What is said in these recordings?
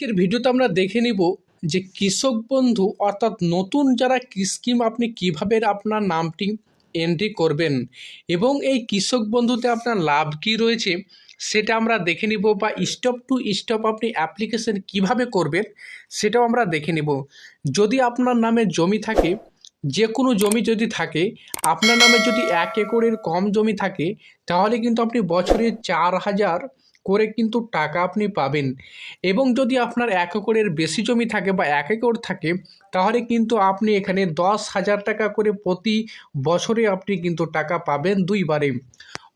আজকের ভিডিওতে আমরা দেখে নিব যে কৃষক বন্ধু অর্থাৎ নতুন যারা স্কিম আপনি কীভাবে আপনার নামটি এন্ট্রি করবেন এবং এই কৃষক বন্ধুতে আপনার লাভ কি রয়েছে, সেটা আমরা দেখে নিব বা স্টপ টু স্টপ আপনি অ্যাপ্লিকেশন কীভাবে করবেন, সেটাও আমরা দেখে নিব। যদি আপনার নামে জমি থাকে, যে কোনো জমি যদি থাকে, আপনার নামে যদি এক একরের কম জমি থাকে, তাহলে কিন্তু আপনি বছরে চার হাজার করে কিন্তু টাকা আপনি পাবেন। এবং যদি আপনার এক একরের বেশি জমি থাকে বা এক একর থাকে, তাহলে কিন্তু আপনি এখানে দশ হাজার টাকা করে প্রতি বছরে আপনি কিন্তু টাকা পাবেন দুইবারে।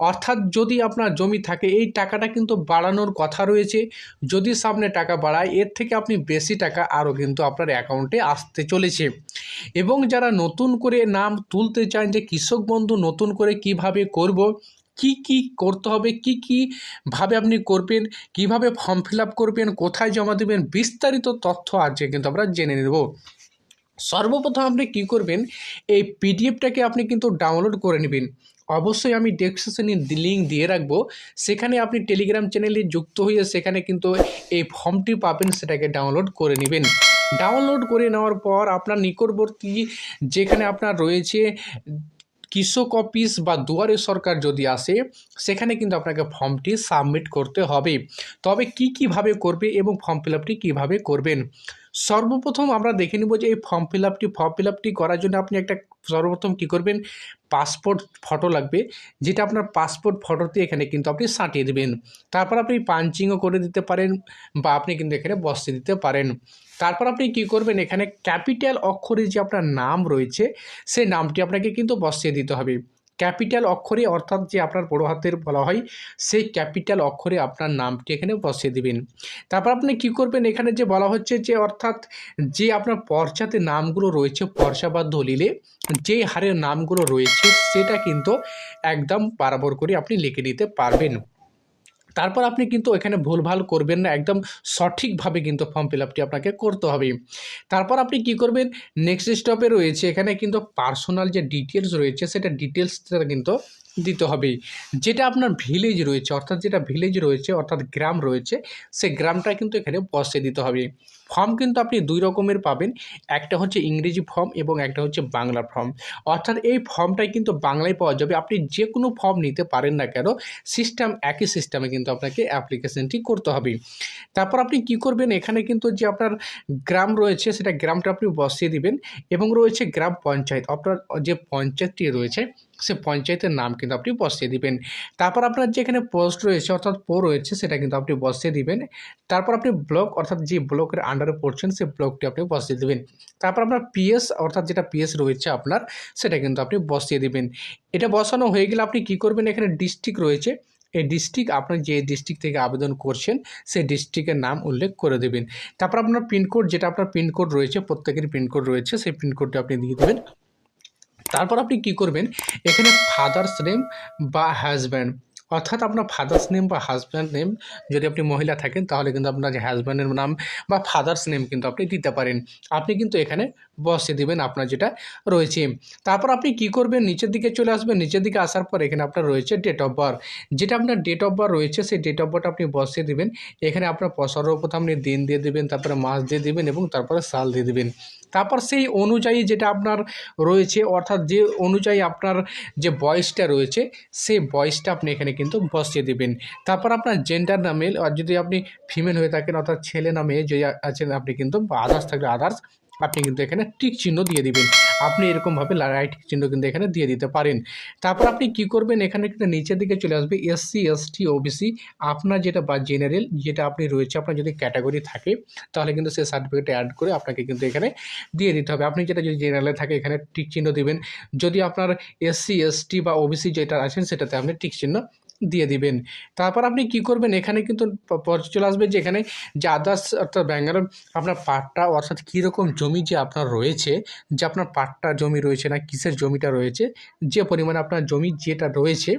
অর্থাৎ যদি আপনার জমি থাকে, এই টাকাটা কিন্তু বাড়ানোর কথা রয়েছে। যদি সামনে টাকা বাড়ায়, এর থেকে আপনি বেশি টাকা আরও কিন্তু আপনার অ্যাকাউন্টে আসতে চলেছে। এবং যারা নতুন করে নাম তুলতে চান যে কৃষক বন্ধু নতুন করে কীভাবে করব কি কি করতে হবে, কি কি ভাবে আপনি করবেন, কীভাবে ফর্ম ফিল আপ করবেন, কোথায় জমা দেবেন, বিস্তারিত তথ্য আছে কিন্তু আমরা জেনে নেব। সর্বপ্রথম আপনি কি করবেন, এই পিডিএফটাকে আপনি কিন্তু ডাউনলোড করে নেবেন। অবশ্যই আমি ডেসক্রিপশনে লিঙ্ক দিয়ে রাখব। সেখানে আপনি টেলিগ্রাম চ্যানেলে যুক্ত হয়ে সেখানে কিন্তু এই ফর্মটি পাবেন, সেটাকে ডাউনলোড করে নেবেন। ডাউনলোড করে নেওয়ার পর আপনার নিকটবর্তী যেখানে আপনার রয়েছে কৃষক অফিস বা দুয়ারে সরকার যদি আসে, সেখানে কিন্তু আপনাকে ফর্মটি সাবমিট করতে হবে। তবে কি কীভাবে করবে এবং ফর্ম ফিল আপটি কীভাবে করবেন? সর্বপ্রথম আমরা দেখে নেব যে এই ফর্ম ফিল আপটি ফর্ম ফিল আপটি করার জন্য আপনি একটা সর্বপ্রথম কী করবেন? পাসপোর্ট ফটো লাগবে, যেটা আপনার পাসপোর্ট ফটোতে এখানে কিন্তু আপনি সাঁটিয়ে দেবেন। তারপর আপনি পাঞ্চিংও করে দিতে পারেন বা আপনি কিন্তু এখানে বসিয়ে দিতে পারেন। তারপর আপনি কি করবেন? এখানে ক্যাপিটাল অক্ষরে যে আপনার নাম রয়েছে সেই নামটি আপনাকে কিন্তু বসিয়ে দিতে হবে। ক্যাপিটাল অক্ষরে অর্থাৎ যে আপনার বড়ো হাতের বলা হয়, সেই ক্যাপিটাল অক্ষরে আপনার নামটি এখানে বসিয়ে দিবেন। তারপর আপনি কি করবেন? এখানে যে বলা হচ্ছে যে, অর্থাৎ যে আপনার পর্চাতে নামগুলো রয়েছে, পর্চা বা দলিলে, যে হারের নামগুলো রয়েছে, সেটা কিন্তু একদম বারাবর করে আপনি লিখে নিতে পারবেন। তারপর আপনি কিন্তু এখানে ভুলভাল করবেন না, একদম সঠিকভাবে কিন্তু ফর্ম ফিল আপটি আপনাকে করতে হবে। তারপর আপনি কি করবেন? নেক্সট স্টপে রয়েছে, এখানে কিন্তু পার্সোনাল যে ডিটেলস রয়েছে, সেটা ডিটেলসটা কিন্তু দিতে হবে। যেটা আপনার ভিলেজ রয়েছে, অর্থাৎ যেটা ভিলেজ রয়েছে, অর্থাৎ গ্রাম রয়েছে, সেই গ্রামটা কিন্তু এখানে বসে দিতে হবে। ফর্ম কিন্তু আপনি দুই রকমের পাবেন। একটা হচ্ছে ইংরেজি ফর্ম এবং একটা হচ্ছে বাংলা ফর্ম অর্থাৎ এই ফর্মটাই কিন্তু বাংলায় পাওয়া যাবে। আপনি যে কোনো ফর্ম নিতে পারেন না কেন সিস্টেম একই সিস্টেমে কিন্তু আপনাকে অ্যাপ্লিকেশনটি করতে হবে। তারপর আপনি কি করবেন? এখানে কিন্তু যে আপনার গ্রাম রয়েছে, সেটা গ্রামটা আপনি বসিয়ে দিবেন এবং রয়েছে গ্রাম পঞ্চায়েত। আপনার যে পঞ্চায়েতটি রয়েছে সে পঞ্চায়েতের নাম কিন্তু আপনি বসিয়ে দিবেন। তারপর আপনার যেখানে পোস্ট রয়েছে, অর্থাৎ পো রয়েছে, সেটা কিন্তু আপনি বসিয়ে দিবেন। তারপর আপনি ব্লক অর্থাৎ যে ব্লকের আন্ডারে পড়ছেন সেই ব্লকটি আপনি বসিয়ে দেবেন। তারপর আপনার পিএস অর্থাৎ যেটা পিএস রয়েছে আপনার, সেটা কিন্তু আপনি বসিয়ে দিবেন। এটা বসানো হয়ে গেলে আপনি কি করবেন? এখানে ডিস্ট্রিক্ট রয়েছে। এই ডিস্ট্রিক্ট আপনার যে ডিস্ট্রিক্ট থেকে আবেদন করছেন, সেই ডিস্ট্রিক্টের নাম উল্লেখ করে দেবেন। তারপর আপনার পিনকোড যেটা আপনার পিনকোড রয়েছে, প্রত্যেকের পিনকোড রয়েছে, সেই পিনকোডটি আপনি দিয়ে দেবেন। তারপর আপনি কি করবেন? এখানে ফাদার্স নেম বা হাজব্যান্ড অর্থাৎ আপনার ফাদার্স নেম বা হাজব্যান্ড নেম যদি আপনি মহিলা থাকেন, তাহলে কিন্তু আপনার যে হাজব্যান্ডের নাম বা ফাদার্স নেম কিন্তু আপনি দিতে পারেন। আপনি কিন্তু এখানে বসিয়ে দেবেন আপনার যেটা রয়েছে। তারপর আপনি কি করবেন? নিচের দিকে চলে আসবেন। নিচের দিকে আসার পর এখানে আপনার রয়েছে ডেট অফ বার্থ যেটা আপনার ডেট অফ বার্থ রয়েছে, সেই ডেট অফ বার্থ আপনি বসিয়ে দেবেন। এখানে আপনার সর্বপ্রথম আপনি দিন দিয়ে দেবেন, তারপরে মাস দিয়ে দেবেন এবং তারপরে সাল দিয়ে দেবেন। তারপর সেই অনুযায়ী যেটা আপনার রয়েছে, অর্থাৎ যে অনুযায়ী আপনার যে বয়সটা রয়েছে, সেই বয়সটা আপনি এখানে কিন্তু বসিয়ে দেবেন। তারপর আপনার জেন্ডার না মেল আর যদি আপনি ফিমেল হয়ে থাকেন, অর্থাৎ ছেলে না মেয়ে যে আছেন, আপনি কিন্তু আদার্স থাকলে আদার্স আপনি কিন্তু এখানে টিক চিহ্ন দিয়ে দিবেন। আপনি এরকমভাবে রাইট চিহ্ন কিন্তু এখানে দিয়ে দিতে পারেন। তারপর আপনি কি করবেন? এখানে কিন্তু নিচের দিকে চলে আসবে এসসি এসটি ওবিসি আপনার যেটা বা জেনারেল যেটা আপনি রয়েছে, আপনার যদি ক্যাটাগরি থাকে, তাহলে কিন্তু সেই সার্টিফিকেট অ্যাড করে আপনাকে কিন্তু এখানে দিয়ে দিতে হবে। আপনি যেটা যদি জেনারেলে থাকে, এখানে টিক চিহ্ন দিবেন। যদি আপনার এসসি এসটি বা ওবিসি যেটা আছেন, সেটাতে আপনি টিক চিহ্ন দিয়ে দিবেন। তারপর আপনি কি করবেন, এখানে কিন্তু চলে আসবে যে এখানে যে আদার্স অর্থাৎ ব্যাঙ্গালোর আপনার পাট্টা অর্থাৎ কীরকম জমি যে আপনার রয়েছে, যে আপনার পাট্টা জমি রয়েছে না কিসের জমিটা রয়েছে, যে পরিমাণে আপনার জমি যেটা রয়েছে,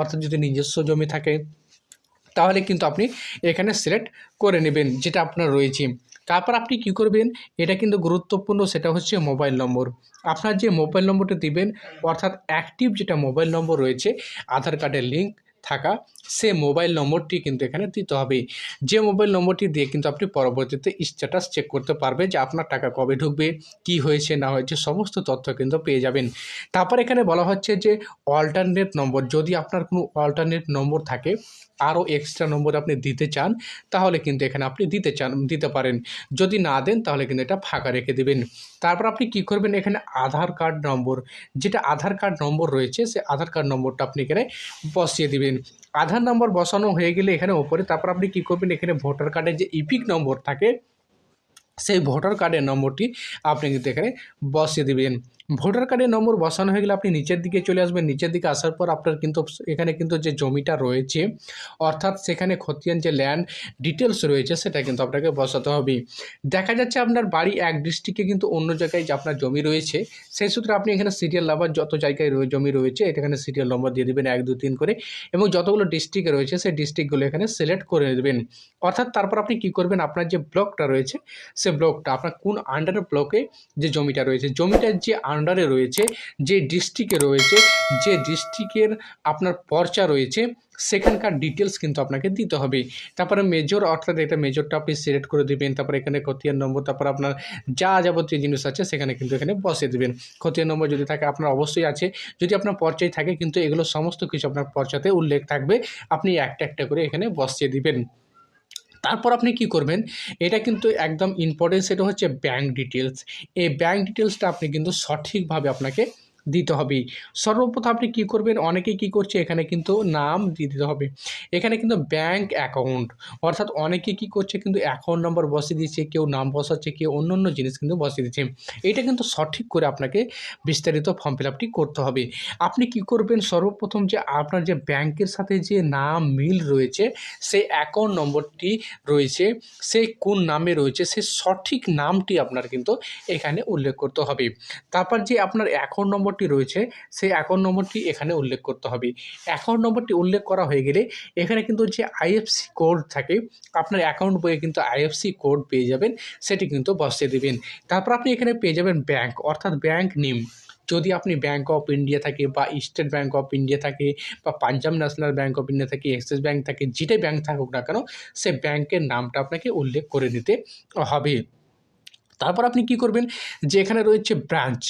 অর্থাৎ যদি নিজস্ব জমি থাকে, তাহলে কিন্তু আপনি এখানে সিলেক্ট করে নেবেন যেটা আপনার রয়েছে। তারপর আপনি কি করবেন, এটা কিন্তু গুরুত্বপূর্ণ, সেটা হচ্ছে মোবাইল নম্বর আপনার যে মোবাইল নম্বরটা দিবেন, অর্থাৎ অ্যাক্টিভ যেটা মোবাইল নম্বর রয়েছে, আধার কার্ডের লিঙ্ক থাকা সে মোবাইল নম্বরটি কিন্তু এখানে দিতে হবে। যে মোবাইল নম্বরটি দিয়ে কিন্তু আপনি পরবর্তীতে স্ট্যাটাস চেক করতে পারবেন যে আপনার টাকা কবে ঢুকবে, কি হয়েছে, না হয়েছে, সমস্ত তথ্য কিন্তু পেয়ে যাবেন। তারপর এখানে বলা হচ্ছে যে অল্টারনেট নম্বর, যদি আপনার কোনো অল্টারনেট নম্বর থাকে, আরও এক্সট্রা নম্বর আপনি দিতে চান, তাহলে কিন্তু এখানে আপনি দিতে চান, দিতে পারেন। যদি না দেন, তাহলে কিন্তু এটা ফাঁকা রেখে দেবেন। তারপর আপনি কি করবেন? এখানে আধার কার্ড নম্বর, যেটা আধার কার্ড নম্বর রয়েছে, সে আধার কার্ড নম্বরটা আপনি এখানে বসিয়ে দেবেন। আধার নম্বর বসানো হয়ে গেলে এখানে ওপরে তারপর আপনি কি করবেন? এখানে ভোটার কার্ডের যে ইপিক নম্বর থাকে সেই ভোটার কার্ডের নম্বরটি আপনি কিন্তু এখানে বসিয়ে দেবেন। ভোটার কার্ডের নম্বর বসানো হয়ে গেলে আপনি নিচের দিকে চলে আসবেন। নিচের দিকে আসার পর আপনার কিন্তু এখানে কিন্তু যে জমিটা রয়েছে, অর্থাৎ সেখানে খতিয়ান যে ল্যান্ড ডিটেলস রয়েছে, সেটা কিন্তু আপনাকে বসাতে হবে। দেখা যাচ্ছে আপনার বাড়ি এক ডিস্ট্রিক্টে কিন্তু অন্য জায়গায় যে আপনার জমি রয়েছে, সেই সূত্রে আপনি এখানে সিরিয়াল নাম্বার যত জায়গায় জমি রয়েছে, এটা এখানে সিরিয়াল নম্বর দিয়ে দেবেন এক, দু, তিন করে এবং যতগুলো ডিস্ট্রিক্টে রয়েছে, সেই ডিস্ট্রিক্টগুলো এখানে সিলেক্ট করে দেবেন। অর্থাৎ তারপর আপনি কি করবেন? আপনার যে ব্লকটা রয়েছে সে ব্লকটা, আপনার কোন আন্ডারে ব্লকে যে জমিটা রয়েছে, জমিটার যে আন্ডারে রয়েছে, যে ডিস্ট্রিক্টে রয়েছে, যে ডিস্ট্রিক্টের আপনার পর্চা রয়েছে, সেখানকার ডিটেলস কিন্তু আপনাকে দিতে হবে। তারপরে মেজর অর্থাৎ এটা মেজরটা আপনি সিলেক্ট করে দেবেন, তারপরে এখানে খতিয়ান নম্বর, তারপর আপনার যা যাবতীয় জিনিস আছে, সেখানে কিন্তু এখানে বসিয়ে দেবেন। খতিয়ান নম্বর যদি থাকে, আপনার অবশ্যই আছে। যদি আপনার পর্চায় থাকে, কিন্তু এগুলো সমস্ত কিছু আপনার পর্চাতে উল্লেখ থাকবে। আপনি একটা একটা করে এখানে বসিয়ে দিবেন। তারপর আপনি কি করবেন? এটা কিন্তু একদম ইম্পর্টেন্ট সেটা হচ্ছে ব্যাঙ্ক ডিটেলস এই ব্যাঙ্ক ডিটেলসটা আপনি কিন্তু সঠিকভাবে আপনাকে দিতে হবে। সর্বপ্রথম আপনি কি করবেন? অনেকে কি করছে? এখানে কিন্তু নাম দিয়ে দিতে হবে। এখানে কিন্তু ব্যাঙ্ক অ্যাকাউন্ট অর্থাৎ অনেকে কি করছে? কিন্তু অ্যাকাউন্ট নম্বর বসিয়ে দিচ্ছে কেউ নাম বসাচ্ছে, কেউ অন্য অন্য জিনিস কিন্তু বসিয়ে দিচ্ছে। এটা কিন্তু সঠিক করে আপনাকে বিস্তারিত ফর্ম ফিল আপটি করতে হবে। আপনি কি করবেন? সর্বপ্রথম যে আপনার যে ব্যাংকের সাথে যে নাম মিল রয়েছে, সেই অ্যাকাউন্ট নম্বরটি রয়েছে সেই কোন নামে রয়েছে সেই সঠিক নামটি আপনার কিন্তু এখানে উল্লেখ করতে হবে। তারপর যে আপনার অ্যাকাউন্ট নম্বরটি রয়েছে, সেই অ্যাকাউন্ট নম্বরটি এখানে উল্লেখ করতে হবে। অ্যাকাউন্ট নম্বরটি উল্লেখ করা হয়ে গেলে এখানে কিন্তু যে আইএফসি কোড থাকে, আপনার অ্যাকাউন্ট বইয়ে কিন্তু আইএফসি কোড পেয়ে যাবেন, সেটি কিন্তু বসিয়ে দেবেন। তারপর আপনি এখানে পেয়ে যাবেন ব্যাংক অর্থাৎ ব্যাংক নেম যদি আপনি ব্যাঙ্ক অফ ইন্ডিয়া থাকে বা স্টেট ব্যাঙ্ক অফ ইন্ডিয়া থাকে বা Punjab national bank of India থাকে অ্যাক্সিস ব্যাঙ্ক থাকে, যেটাই ব্যাঙ্ক থাকুক না কেন, সে ব্যাংকের নামটা আপনাকে উল্লেখ করে নিতে হবে। তারপর আপনি কি করবেন? যে এখানে রয়েছে ব্রাঞ্চ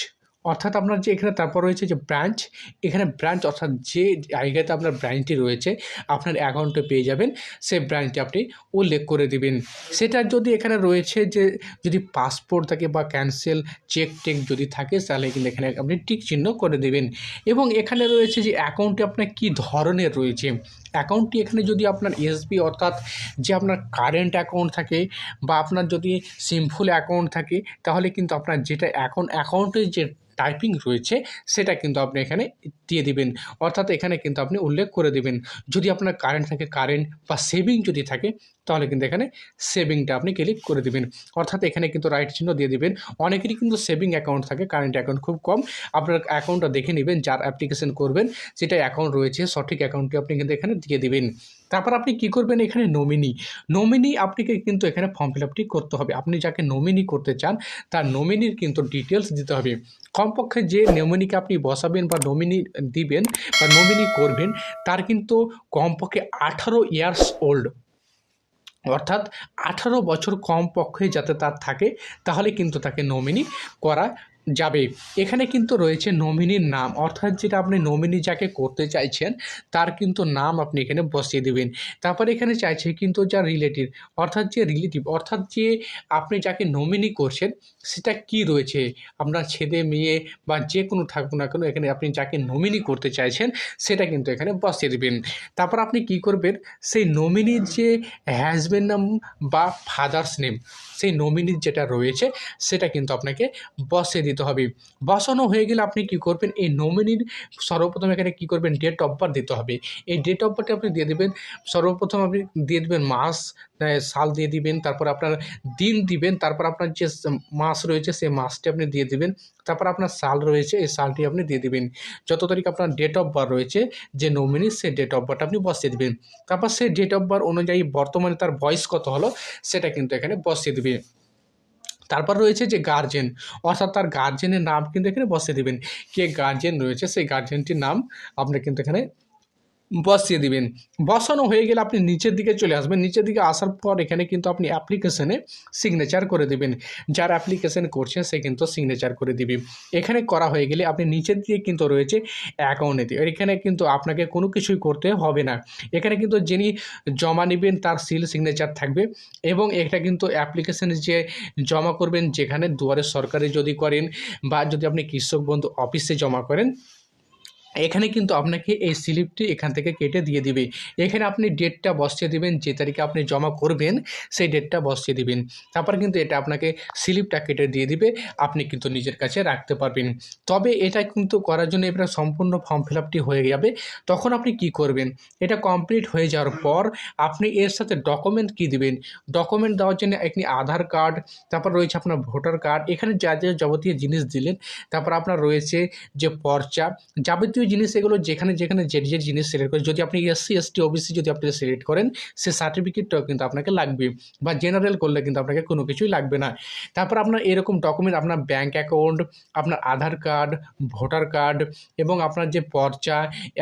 অর্থাৎ আপনার যে এখানে তারপর রয়েছে যে ব্রাঞ্চ এখানে ব্রাঞ্চ অর্থাৎ যে জায়গাতে আপনার ব্রাঞ্চটি রয়েছে, আপনার অ্যাকাউন্টে পেয়ে যাবেন। সেই ব্রাঞ্চটি আপনি উল্লেখ করে দিবেন। সেটা যদি এখানে রয়েছে যে, যদি পাসপোর্ট থাকে বা ক্যান্সেল চেক টেক যদি থাকে, তাহলে কিন্তু এখানে আপনি টিক চিহ্ন করে দেবেন। এবং এখানে রয়েছে যে অ্যাকাউন্টটি আপনার কী ধরনের রয়েছে? অ্যাকাউন্টটি এখানে যদি আপনার এসবি অর্থাৎ যে আপনার কারেন্ট অ্যাকাউন্ট থাকে বা আপনার যদি সিম্পল অ্যাকাউন্ট থাকে, তাহলে কিন্তু আপনার যেটা এখন অ্যাকাউন্টের যে টাইপিং রয়েছে, সেটা কিন্তু আপনি এখানে দিয়ে দিবেন। অর্থাৎ এখানে কিন্তু আপনি উল্লেখ করে দেবেন। যদি আপনার কারেন্ট থাকে, কারেন্ট বা সেভিং যদি থাকে তাহলে কিন্তু এখানে সেভিংটা আপনি ক্লিক করে দিবেন। অর্থাৎ এখানে কিন্তু রাইট চিহ্ন দিয়ে দিবেন। অনেকেরই কিন্তু সেভিং অ্যাকাউন্ট থাকে কারেন্ট অ্যাকাউন্ট খুব কম। আপনার অ্যাকাউন্টটা দেখে নেবেন, যার অ্যাপ্লিকেশন করবেন, যেটা অ্যাকাউন্ট রয়েছে, সঠিক অ্যাকাউন্টটি আপনি কিন্তু এখানে দিয়ে দেবেন। তারপর আপনি কি করবেন এখানে নমিনি নমিনি আপনাকে কিন্তু এখানে ফর্ম ফিল আপটি করতে হবে। আপনি যাকে নমিনি করতে চান, তার নমিনির কিন্তু ডিটেলস দিতে হবে। কমপক্ষে যে নমিনিকে আপনি বসাবেন বা নমিনি দিবেন বা নমিনি করবেন, তার কিন্তু কমপক্ষে আঠারো ইয়ার্স ওল্ড অর্থাৎ আঠারো বছর কম পক্ষে যাতে তার থাকে তাহলে কিন্তু তাকে নমিনি করা যাবে। এখানে কিন্তু রয়েছে নমিনির নাম। অর্থাৎ যেটা আপনি নমিনি যাকে করতে চাইছেন, তার কিন্তু নাম আপনি এখানে বসিয়ে দেবেন। তারপর এখানে চাইছে কিন্তু যা রিলেটিভ অর্থাৎ যে রিলেটিভ অর্থাৎ যে আপনি যাকে নমিনি করছেন, সেটা কি রয়েছে? আপনার ছেলে, মেয়ে বা যে কোনো থাকুক না কেন, এখানে আপনি যাকে নমিনি করতে চাইছেন, সেটা কিন্তু এখানে বসিয়ে দেবেন। তারপর আপনি কি করবেন? সেই নমিনির যে হ্যাজব্যান্ড নাম বা ফাদার্স নেম সেই নমিনির যেটা রয়েছে, সেটা কিন্তু আপনাকে বসিয়ে দিতে হবে। বসানো হয়ে গেলে আপনি কি করবেন? এই নমিনির সর্বপ্রথম এখানে কি করবেন? ডেট অফ বার্থ দিতে হবে। এই ডেট অফ বার্থে আপনি দিয়ে দেবেন। সর্বপ্রথম আপনি দিয়ে দেবেন মাস সাল দিয়ে দিবেন। তারপর আপনার দিন দিবেন। তারপর আপনার যে মাস রয়েছে, সেই মাসটি আপনি দিয়ে দিবেন। তারপর আপনার সাল রয়েছে, এই সালটি আপনি দিয়ে দিবেন। যত তারিখ আপনার ডেট অফ বার্থ রয়েছে, যে নমিনি সেই ডেট অফ বার্থ আপনি বসিয়ে দেবেন। তারপর সেই ডেট অফ বার্থ অনুযায়ী বর্তমানে তার বয়স কত হলো, সেটা কিন্তু এখানে বসিয়ে দিবে। তারপর রয়েছে যে গার্জেন অর্থাৎ তার গার্জেনের নাম কিন্তু এখানে বসে দেবেন। কে গার্জেন রয়েছে, সেই গার্জেনটির নাম আপনি কিন্তু এখানে বসিয়ে দিবেন। বসানো হয়ে গেলে আপনি নিচের দিকে চলে আসবেন। নিচের দিকে আসার পর এখানে কিন্তু আপনি অ্যাপ্লিকেশনে সিগনেচার করে দেবেন। যার অ্যাপ্লিকেশন করছেন, সে কিন্তু সিগনেচার করে দিবে। এখানে করা হয়ে গেলে আপনি নিচের দিকে কিন্তু রয়েছে অ্যাকাউন্টে এখানে কিন্তু আপনাকে কোনো কিছুই করতে হবে না। এখানে কিন্তু যিনি জমা নেবেন, তার সিল সিগনেচার থাকবে এবং এটা কিন্তু অ্যাপ্লিকেশন যে জমা করবেন, যেখানে দুয়ারে সরকারি যদি করেন বা যদি আপনি কৃষক বন্ধু অফিসে জমা করেন এখানে কিন্তু আপনাকে এই স্লিপটি এখান থেকে কেটে দিয়ে দিবে। এখানে আপনি ডেটটা বসিয়ে দিবেন, যে তারিখে আপনি জমা করবেন, সেই ডেটটা বসিয়ে দিবেন। তারপর কিন্তু এটা আপনাকে স্লিপটা কেটে দিয়ে দিবে, আপনি কিন্তু নিজের কাছে রাখতে পারবেন। তবে এটা কিন্তু করার জন্য এবার সম্পূর্ণ ফর্ম ফিল হয়ে যাবে। তখন আপনি কি করবেন? এটা কমপ্লিট হয়ে যাওয়ার পর আপনি এর সাথে ডকুমেন্ট কি দিবেন? ডকুমেন্ট দেওয়ার জন্য একটি আধার কার্ড, তারপর রয়েছে আপনার ভোটার কার্ড, এখানে যা যা যাবতীয় জিনিস দিলেন, তারপর আপনার রয়েছে যে পর্চা, যাবতীয় জিনিস এগুলো যেখানে যেখানে যে যে জিনিস সিলেক্ট করে, যদি আপনি এসসি এসটি ওবিসি যদি আপনি সিলেক্ট করেন, সে সার্টিফিকেটটাও কিন্তু আপনাকে লাগবে বা জেনারেল করলে কিন্তু আপনাকে কোনো কিছুই লাগবে না। তারপর আপনার এরকম ডকুমেন্ট আপনার ব্যাঙ্ক অ্যাকাউন্ট আপনার আধার কার্ড ভোটার কার্ড এবং আপনার যে পর্চা,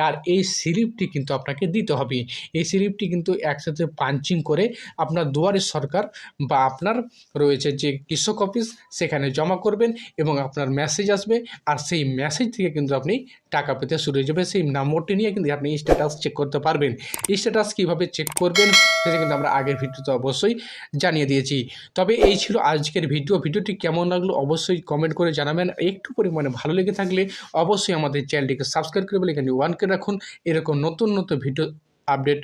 আর এই স্লিপটি কিন্তু আপনাকে দিতে হবে। এই স্লিপটি কিন্তু একসাথে পাঞ্চিং করে আপনার দুয়ারে সরকার বা আপনার রয়েছে যে কৃষক অফিস সেখানে জমা করবেন এবং আপনার মেসেজ আসবে, আর সেই মেসেজ থেকে কিন্তু আপনি টাকা পেতে শুরু হয়ে যাবে। সেই নম্বরটি নিয়ে কিন্তু আপনি স্ট্যাটাস চেক করতে পারবেন। স্ট্যাটাস কীভাবে চেক করবেন, সেটা কিন্তু আমরা আগের ভিডিওতে অবশ্যই জানিয়ে দিয়েছি। তবে এই ছিল আজকের ভিডিও। ভিডিওটি কেমন লাগল অবশ্যই কমেন্ট করে জানাবেন। একটু পরিমাণে ভালো লেগে থাকলে অবশ্যই আমাদের চ্যানেলটিকে সাবস্ক্রাইব করে বলে এখানে ওয়ানকে রাখুন। এরকম নতুন নতুন ভিডিও আপডেট